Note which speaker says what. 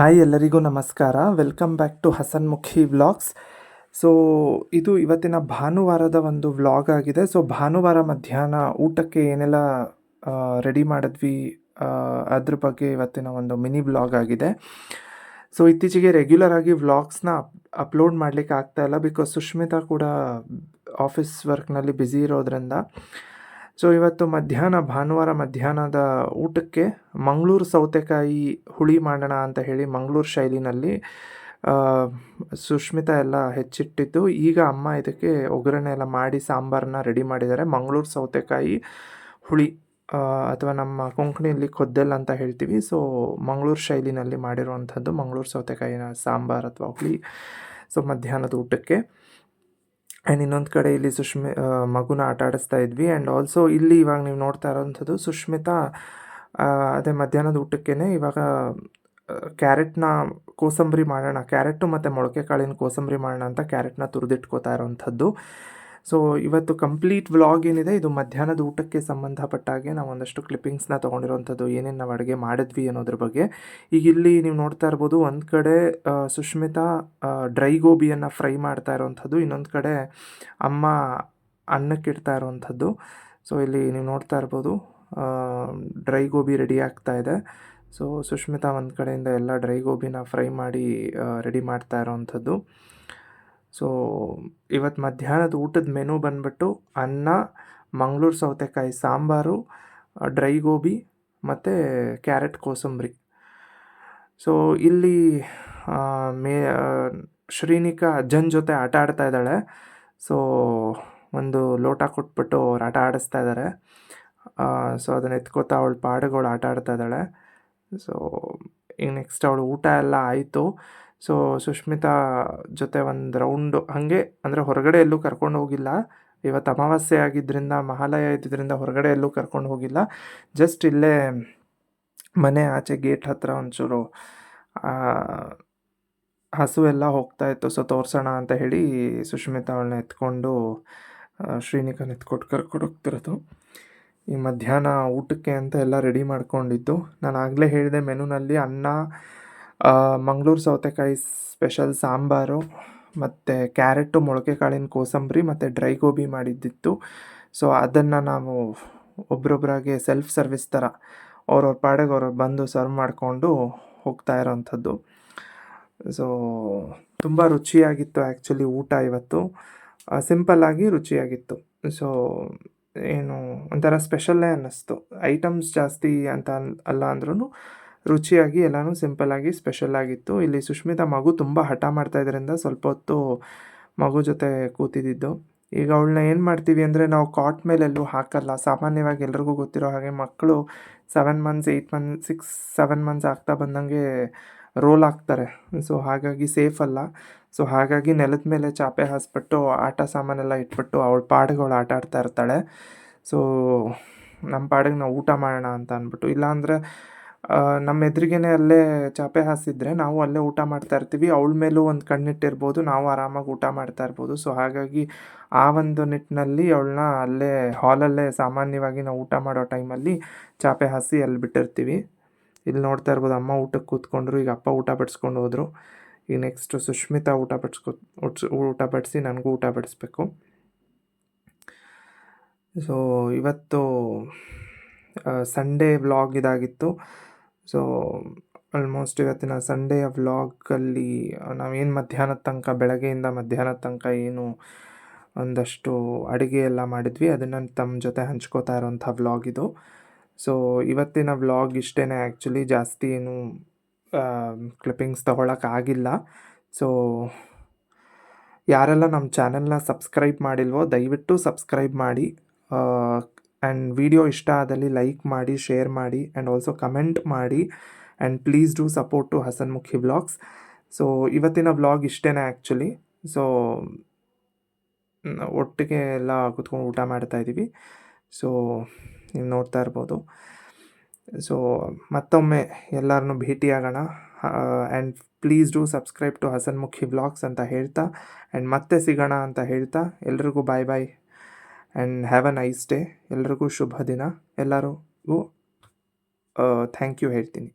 Speaker 1: Hi ಎಲ್ಲರಿಗೂ ನಮಸ್ಕಾರ. Welcome back to Hasanmukhi vlogs so ಇದು ಇವತ್ತಿನ ಭಾನುವಾರದ ಒಂದು ವ್ಲಾಗ್ ಆಗಿದೆ. ಸೊ ಭಾನುವಾರ ಮಧ್ಯಾಹ್ನ ಊಟಕ್ಕೆ ಏನೆಲ್ಲ ರೆಡಿ ಮಾಡಿದ್ವಿ ಅದ್ರ ಬಗ್ಗೆ ಇವತ್ತಿನ ಒಂದು ಮಿನಿ ವ್ಲಾಗ್ ಆಗಿದೆ. ಸೊ ಇತ್ತೀಚೆಗೆ ರೆಗ್ಯುಲರ್ ಆಗಿ ವ್ಲಾಗ್ಸ್ನ ಅಪ್ಲೋಡ್ ಮಾಡಲಿಕ್ಕೆ ಆಗ್ತಾಯಿಲ್ಲ ಬಿಕಾಸ್ ಸುಷ್ಮಿತಾ ಕೂಡ ಆಫೀಸ್ ವರ್ಕ್ನಲ್ಲಿ ಬ್ಯುಸಿ ಇರೋದ್ರಿಂದ. ಸೊ ಇವತ್ತು ಮಧ್ಯಾಹ್ನ, ಭಾನುವಾರ ಮಧ್ಯಾಹ್ನದ ಊಟಕ್ಕೆ ಮಂಗಳೂರು ಸೌತೆಕಾಯಿ ಹುಳಿ ಮಾಡೋಣ ಅಂತ ಹೇಳಿ ಮಂಗಳೂರು ಶೈಲಿನಲ್ಲಿ ಸುಷ್ಮಿತಾ ಎಲ್ಲ ಹೆಚ್ಚಿಟ್ಟಿದ್ದು. ಈಗ ಅಮ್ಮ ಇದಕ್ಕೆ ಒಗ್ಗರಣೆ ಎಲ್ಲ ಮಾಡಿ ಸಾಂಬಾರನ್ನ ರೆಡಿ ಮಾಡಿದ್ದಾರೆ. ಮಂಗಳೂರು ಸೌತೆಕಾಯಿ ಹುಳಿ ಅಥವಾ ನಮ್ಮ ಕೊಂಕಣಿಯಲ್ಲಿ ಕೊದ್ದೆಲ್ ಅಂತ ಹೇಳ್ತೀವಿ. ಸೊ ಮಂಗಳೂರು ಶೈಲಿನಲ್ಲಿ ಮಾಡಿರುವಂಥದ್ದು ಮಂಗಳೂರು ಸೌತೆಕಾಯಿನ ಸಾಂಬಾರು ಅಥವಾ ಹುಳಿ. ಸೊ ಮಧ್ಯಾಹ್ನದ ಊಟಕ್ಕೆ. ಆ್ಯಂಡ್ ಇನ್ನೊಂದು ಕಡೆ ಇಲ್ಲಿ ಸುಷ್ಮಿ ಮಗುನ ಆಟ ಆಡಿಸ್ತಾ ಇದ್ವಿ. ಆ್ಯಂಡ್ ಆಲ್ಸೋ ಇಲ್ಲಿ ಇವಾಗ ನೀವು ನೋಡ್ತಾ ಇರೋವಂಥದ್ದು ಸುಷ್ಮಿತಾ ಅದೇ ಮಧ್ಯಾಹ್ನದ ಊಟಕ್ಕೇ ಇವಾಗ ಕ್ಯಾರೆಟ್ನ ಕೋಸಂಬರಿ ಮಾಡೋಣ, ಕ್ಯಾರೆಟು ಮತ್ತು ಮೊಳಕೆ ಕಾಳಿನ ಕೋಸಂಬರಿ ಮಾಡೋಣ ಅಂತ ಕ್ಯಾರೆಟ್ನ ತುರಿದಿಟ್ಕೋತಾ ಇರೋವಂಥದ್ದು ಸೊ ಇವತ್ತು ಕಂಪ್ಲೀಟ್ ವ್ಲಾಗ್ ಏನಿದೆ, ಇದು ಮಧ್ಯಾಹ್ನದ ಊಟಕ್ಕೆ ಸಂಬಂಧಪಟ್ಟ ಹಾಗೆ ನಾವು ಒಂದಷ್ಟು ಕ್ಲಿಪ್ಪಿಂಗ್ಸ್ನ ತೊಗೊಂಡಿರೋವಂಥದ್ದು, ಏನೇನು ನಾವು ಅಡುಗೆ ಮಾಡಿದ್ವಿ ಅನ್ನೋದ್ರ ಬಗ್ಗೆ. ಈಗ ಇಲ್ಲಿ ನೀವು ನೋಡ್ತಾ ಇರ್ಬೋದು, ಒಂದು ಕಡೆ ಸುಷ್ಮಿತಾ ಡ್ರೈ ಗೋಬಿಯನ್ನು ಫ್ರೈ ಮಾಡ್ತಾ ಇರೋವಂಥದ್ದು, ಇನ್ನೊಂದು ಕಡೆ ಅಮ್ಮ ಅನ್ನಕ್ಕೆ ಇಡ್ತಾ ಇರೋವಂಥದ್ದು. ಸೊ ಇಲ್ಲಿ ನೀವು ನೋಡ್ತಾ ಇರ್ಬೋದು ಡ್ರೈ ಗೋಬಿ ರೆಡಿ ಆಗ್ತಾ ಇದೆ. ಸೊ ಸುಷ್ಮಿತಾ ಒಂದು ಕಡೆಯಿಂದ ಎಲ್ಲ ಡ್ರೈ ಗೋಬಿನ ಫ್ರೈ ಮಾಡಿ ರೆಡಿ ಮಾಡ್ತಾ ಇರೋವಂಥದ್ದು. ಸೊ ಇವತ್ತು ಮಧ್ಯಾಹ್ನದ ಊಟದ ಮೆನು ಬಂದ್ಬಿಟ್ಟು ಅನ್ನ, ಮಂಗಳೂರು ಸೌತೆಕಾಯಿ ಸಾಂಬಾರು ಡ್ರೈ ಗೋಬಿ ಮತ್ತು ಕ್ಯಾರೆಟ್ ಕೋಸಂಬರಿ. ಸೊ ಇಲ್ಲಿ ಮೇ ಶ್ರೀನಿಕ ಅಜ್ಜನ ಜೊತೆ ಆಟ ಆಡ್ತಾ ಇದ್ದಾಳೆ. ಸೊ ಒಂದು ಲೋಟ ಕೊಟ್ಬಿಟ್ಟು ಅವ್ರು ಆಟ ಆಡಿಸ್ತಾ ಇದ್ದಾರೆ ಸೊ ಅದನ್ನು ಎತ್ಕೋತಾ ಅವಳು ಪಾಡುಗಳು ಆಟ ಆಡ್ತಾ ಇದ್ದಾಳೆ. ಸೊ ಈಗ ನೆಕ್ಸ್ಟ್ ಅವಳು ಊಟ ಎಲ್ಲ ಆಯಿತು. ಸೊ ಸುಷ್ಮಿತಾ ಜೊತೆ ಒಂದು ರೌಂಡು ಹಾಗೆ, ಅಂದರೆ ಹೊರಗಡೆ ಎಲ್ಲೂ ಕರ್ಕೊಂಡು ಹೋಗಿಲ್ಲ. ಇವತ್ತು ಅಮಾವಾಸ್ಯೆ ಆಗಿದ್ದರಿಂದ ಮಹಾಲಯ ಇದ್ದಿದ್ದರಿಂದ ಹೊರಗಡೆ ಎಲ್ಲೂ ಕರ್ಕೊಂಡು ಹೋಗಿಲ್ಲ. ಜಸ್ಟ್ ಇಲ್ಲೇ ಮನೆ ಆಚೆ ಗೇಟ್ ಹತ್ರ ಒಂಚೂರು ಹಸು ಎಲ್ಲ ಹೋಗ್ತಾ ಇತ್ತು. ಸೊ ತೋರಿಸೋಣ ಅಂತ ಹೇಳಿ ಸುಷ್ಮಿತಾ ಅವಳನ್ನ ಎತ್ಕೊಂಡು ಶ್ರೀನಿಕನ್ ಎತ್ಕೊಟ್ಟು ಕರ್ಕೊಂಡು ಹೋಗ್ತಿರೋದು. ಈ ಮಧ್ಯಾಹ್ನ ಊಟಕ್ಕೆ ಅಂತ ಎಲ್ಲ ರೆಡಿ ಮಾಡ್ಕೊಂಡಿದ್ದು. ನಾನು ಆಗಲೇ ಹೇಳಿದೆ, ಮೆನುನಲ್ಲಿ ಅನ್ನ ಮಂಗಳೂರು ಸೌತೆಕಾಯಿ ಸ್ಪೆಷಲ್ ಸಾಂಬಾರು, ಮತ್ತು ಕ್ಯಾರೆಟು ಮೊಳಕೆ ಕಾಳಿನ ಕೋಸಂಬರಿ, ಮತ್ತು ಡ್ರೈ ಗೋಬಿ ಮಾಡಿದ್ದಿತ್ತು. ಸೊ ಅದನ್ನು ನಾವು ಒಬ್ರೊಬ್ಬರಾಗೆ ಸೆಲ್ಫ್ ಸರ್ವಿಸ್ ಥರ ಅವ್ರವ್ರ ಪಾಡಿಗೆ ಅವ್ರವ್ರು ಬಂದು ಸರ್ವ್ ಮಾಡಿಕೊಂಡು ಹೋಗ್ತಾ ಇರೋವಂಥದ್ದು ಸೊ ತುಂಬ ರುಚಿಯಾಗಿತ್ತು ಆ್ಯಕ್ಚುಲಿ ಊಟ ಇವತ್ತು. ಸಿಂಪಲ್ಲಾಗಿ ರುಚಿಯಾಗಿತ್ತು. ಸೊ ಏನು ಒಂಥರ ಸ್ಪೆಷಲ್ಲೇ ಅನ್ನಿಸ್ತು. ಐಟಮ್ಸ್ ಜಾಸ್ತಿ ಅಂತ ಅಲ್ಲ ಅಂದ್ರೂ ರುಚಿಯಾಗಿ, ಎಲ್ಲನೂ ಸಿಂಪಲ್ಲಾಗಿ ಸ್ಪೆಷಲ್ ಆಗಿತ್ತು. ಇಲ್ಲಿ ಸುಷ್ಮಿತಾ ಮಗು ತುಂಬ ಹಠ ಇದರಿಂದ ಸ್ವಲ್ಪ ಹೊತ್ತು ಮಗು ಜೊತೆ ಕೂತಿದ್ದಿದ್ದು. ಈಗ ಅವಳನ್ನ ಏನು ಮಾಡ್ತೀವಿ ಅಂದರೆ ನಾವು ಕಾಟ್ ಮೇಲೆಲ್ಲೂ ಹಾಕಲ್ಲ. ಸಾಮಾನ್ಯವಾಗಿ ಎಲ್ರಿಗೂ ಗೊತ್ತಿರೋ ಹಾಗೆ ಮಕ್ಕಳು seven months eight month six seven months ಆಗ್ತಾ ಬಂದಂಗೆ ರೋಲ್ ಆಗ್ತಾರೆ ಸೊ ಹಾಗಾಗಿ ಸೇಫ್ ಅಲ್ಲ. ಸೊ ಹಾಗಾಗಿ ನೆಲದ ಮೇಲೆ ಚಾಪೆ ಹಾಸ್ಬಿಟ್ಟು, ಆಟ ಸಾಮಾನೆಲ್ಲ ಇಟ್ಬಿಟ್ಟು ಅವಳ ಪಾಡಿಗೆ ಆಟ ಆಡ್ತಾ ಇರ್ತಾಳೆ. ಸೊ ನಮ್ಮ ಪಾಡಿಗೆ ನಾವು ಊಟ ಮಾಡೋಣ ಅಂತ ಅಂದ್ಬಿಟ್ಟು. ಇಲ್ಲಾಂದರೆ ನಮ್ಮ ಎದುರಿಗೇನೆ ಅಲ್ಲೇ ಚಾಪೆ ಹಾಸಿದ್ರೆ ನಾವು ಅಲ್ಲೇ ಊಟ ಮಾಡ್ತಾ ಇರ್ತೀವಿ. ಅವಳ ಮೇಲೂ ಒಂದು ಕಣ್ಣಿಟ್ಟಿರ್ಬೋದು. ನಾವು ಆರಾಮಾಗಿ ಊಟ ಮಾಡ್ತಾ ಇರ್ಬೋದು. ಸೊ ಹಾಗಾಗಿ ಆ ಒಂದು ನಿಟ್ಟಿನಲ್ಲಿ ಅವಳನ್ನ ಅಲ್ಲೇ ಹಾಲಲ್ಲೇ ಸಾಮಾನ್ಯವಾಗಿ ನಾವು ಊಟ ಮಾಡೋ ಟೈಮಲ್ಲಿ ಚಾಪೆ ಹಾಸಿ ಅಲ್ಲಿ ಬಿಟ್ಟಿರ್ತೀವಿ. ಇಲ್ಲಿ ನೋಡ್ತಾ ಇರ್ಬೋದು ಅಮ್ಮ ಊಟಕ್ಕೆ ಕೂತ್ಕೊಂಡ್ರು. ಈಗ ಅಪ್ಪ ಊಟ ಬಡಿಸ್ಕೊಂಡು ಹೋದರು. ಈಗ ನೆಕ್ಸ್ಟ್ ಸುಷ್ಮಿತಾ ಊಟ ಬಡಿಸ್ಕೊ ಊಟ ಬಡಿಸಿ ನನಗೂ ಊಟ ಬಡಿಸ್ಬೇಕು. ಸೊ ಇವತ್ತು ಸಂಡೇ ವ್ಲಾಗ್ ಇದಾಗಿತ್ತು. ಸೊ ಆಲ್ಮೋಸ್ಟ್ ಇವತ್ತಿನ ಸಂಡೇ ವ್ಲಾಗಲ್ಲಿ ನಾವೇನು ಮಧ್ಯಾಹ್ನದ ತನಕ, ಬೆಳಗ್ಗೆಯಿಂದ ಮಧ್ಯಾಹ್ನದ ತನಕ ಏನು ಒಂದಷ್ಟು ಅಡುಗೆ ಎಲ್ಲ ಮಾಡಿದ್ವಿ. ಅದನ್ನು ತಮ್ಮ ಜೊತೆ ಹಂಚ್ಕೋತಾ ಇರೋಂಥ ವ್ಲಾಗ್ ಇದು. ಸೊ ಇವತ್ತಿನ ವ್ಲಾಗ್ ಇಷ್ಟೇ ಆ್ಯಕ್ಚುಲಿ ಜಾಸ್ತಿ ಏನು ಕ್ಲಿಪ್ಪಿಂಗ್ಸ್ ತೊಗೊಳಕ್ಕಾಗಿಲ್ಲ ಸೊ ಯಾರೆಲ್ಲ ನಮ್ಮ ಚಾನೆಲ್ನ ಸಬ್ಸ್ಕ್ರೈಬ್ ಮಾಡಿಲ್ವೋ, ದಯವಿಟ್ಟು ಸಬ್ಸ್ಕ್ರೈಬ್ ಮಾಡಿ. ಆ್ಯಂಡ್ ವಿಡಿಯೋ ಇಷ್ಟ ಆದಲ್ಲಿ ಲೈಕ್ ಮಾಡಿ ಶೇರ್ ಮಾಡಿ ಆ್ಯಂಡ್ ಆಲ್ಸೋ ಕಮೆಂಟ್ ಮಾಡಿ. And please do support to Hasanmukhi blogs so ಇವತ್ತಿನ ಬ್ಲಾಗ್ ಇಷ್ಟೇ ಆ್ಯಕ್ಚುಲಿ ಸೊ ಒಟ್ಟಿಗೆ ಎಲ್ಲ ಕುತ್ಕೊಂಡು ಊಟ ಮಾಡ್ತಾ ಇದ್ದೀವಿ. ಸೊ ನೀವು ನೋಡ್ತಾ ಇರ್ಬೋದು. ಸೊ ಮತ್ತೊಮ್ಮೆ ಎಲ್ಲರನ್ನೂ ಭೇಟಿಯಾಗೋಣ. And please do subscribe to Hasanmukhi blogs ಅಂತ ಹೇಳ್ತಾ. ಆ್ಯಂಡ್ ಮತ್ತೆ ಸಿಗೋಣ ಅಂತ ಹೇಳ್ತಾ. ಎಲ್ರಿಗೂ bye bye and have a nice day ಎಲ್ರಿಗೂ ಶುಭ ದಿನ. ಎಲ್ಲರಿಗೂ ಥ್ಯಾಂಕ್ ಯು ಹೇಳ್ತೀನಿ.